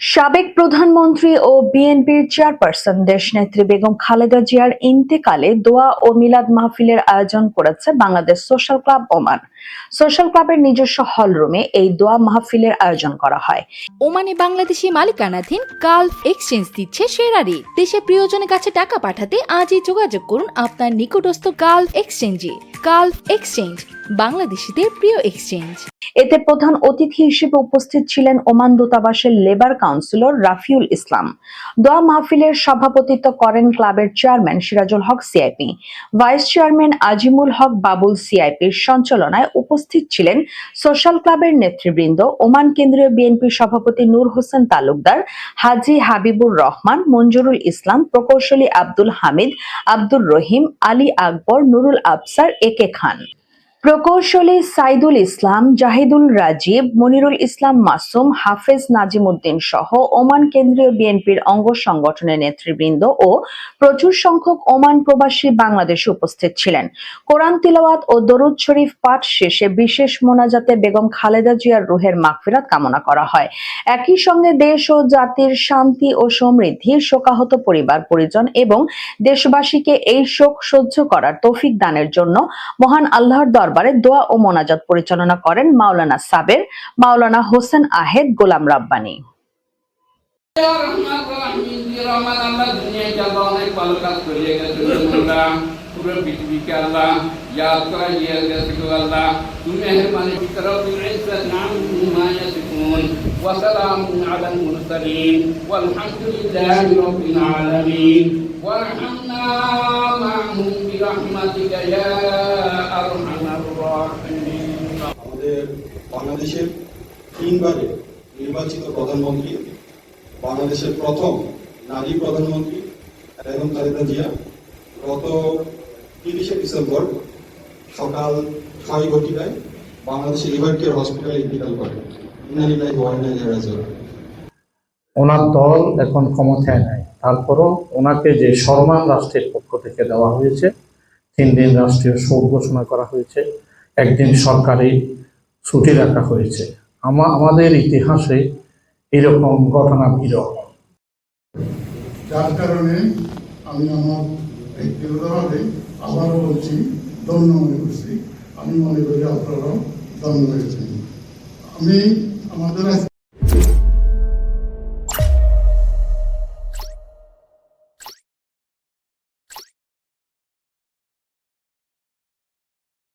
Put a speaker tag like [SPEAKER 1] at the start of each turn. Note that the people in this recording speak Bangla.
[SPEAKER 1] সাবেক প্রধানমন্ত্রী ও বিএনপির চেয়ারপারসন দেশনেত্রী বেগম খালেদা জিয়ার ইন্তেকালে দোয়া ও মিলাদ মাহফিলের আয়োজন করেছে Bangladesh social club Oman. Social ক্লাবের নিজস্ব হলরুমে এই দোয়া মাহফিলের আয়োজন করা হয়।
[SPEAKER 2] ওমানে বাংলাদেশি মালিকানাধীন গালফ এক্সচেঞ্জ দিচ্ছে সেরা দেশে প্রিয়জনের কাছে টাকা পাঠাতে আজই যোগাযোগ করুন আপনার নিকটস্থ গালফ এক্সচেঞ্জে। গালফ এক্সচেঞ্জ, বাংলাদেশিদের প্রিয় এক্সচেঞ্জ।
[SPEAKER 1] এতে প্রধান অতিথি হিসেবে উপস্থিত ছিলেন ওমান দূতাবাসের লেবার কাউন্সিলর রাফিউল ইসলাম। দোয়া মাহফিলের সভাপতিত্ব করেন ক্লাবের chairman Sirajul Haque CIP. Vice chairman Azimul Haque Babul সিআইপির সঞ্চালনায় উপস্থিত ছিলেন সোশ্যাল ক্লাবের নেতৃবৃন্দ, ওমান কেন্দ্রীয় বিএনপির সভাপতি নূর হোসেন তালুকদার, হাজি হাবিবুর রহমান, মঞ্জুরুল ইসলাম, প্রকৌশলী আব্দুল হামিদ, আব্দুর রহিম, আলী আকবর, নুরুল আফসার এ কে খান। প্রকৌশলী সাইদুল ইসলাম, জাহিদুল রাজীব, মনিরুল ইসলাম মাসুম, হাফেজ নাজিমুদ্দিন সহ ওমান কেন্দ্রীয় বিএনপির অঙ্গ সংগঠনের নেতৃবৃন্দ ও প্রচুর সংখ্যক ওমান প্রবাসী বাংলাদেশে উপস্থিত ছিলেন। কোরআন তিলাওয়াত ও দরুদ শরীফ পাঠ শেষে বিশেষ মোনাজাতে বেগম খালেদা জিয়ার রুহের মাগফিরাত কামনা করা হয়। একই সঙ্গে দেশ ও জাতির শান্তি ও সমৃদ্ধি, শোকাহত পরিবার, পরিজন এবং দেশবাসীকে এই শোক সহ্য করার তৌফিক দানের জন্য মহান আল্লাহর দরবারে দোয়া ও মোনাজাত পরিচালনা করেন মাওলানা সাবের মাওলানা হোসেন আহেদ গোলাম রাব্বানী
[SPEAKER 3] বাংলাদেশের তিনবারে নির্বাচিত প্রধানমন্ত্রী, বাংলাদেশের প্রথম নারী প্রধানমন্ত্রী বেগম খালেদা জিয়া গত তিরিশে ডিসেম্বর সকাল ছয় ঘটিকায় বাংলাদেশের লিভার কেয়ার হসপিটালে ইন্তিকাল রাজা।
[SPEAKER 4] ওনার দল এখন ক্ষমতায় নাই। তারপরও ওনাকে যে সম্মান রাষ্ট্রের পক্ষ থেকে দেওয়া হয়েছে, তিন দিন রাষ্ট্রীয় শোক ঘোষণা করা হয়েছে। একদিন সরকারি ছুটি রাখা হয়েছে। আমা আমাদের ইতিহাসে এরকম ঘটনা বিরল।
[SPEAKER 5] যার কারণে আমি আমার ব্যক্তিগতভাবে আবারও বলছি, ধন্য মনে করছি। আমি মনে করি আপনারাও ধন্য হয়েছেন। আমি আমাদের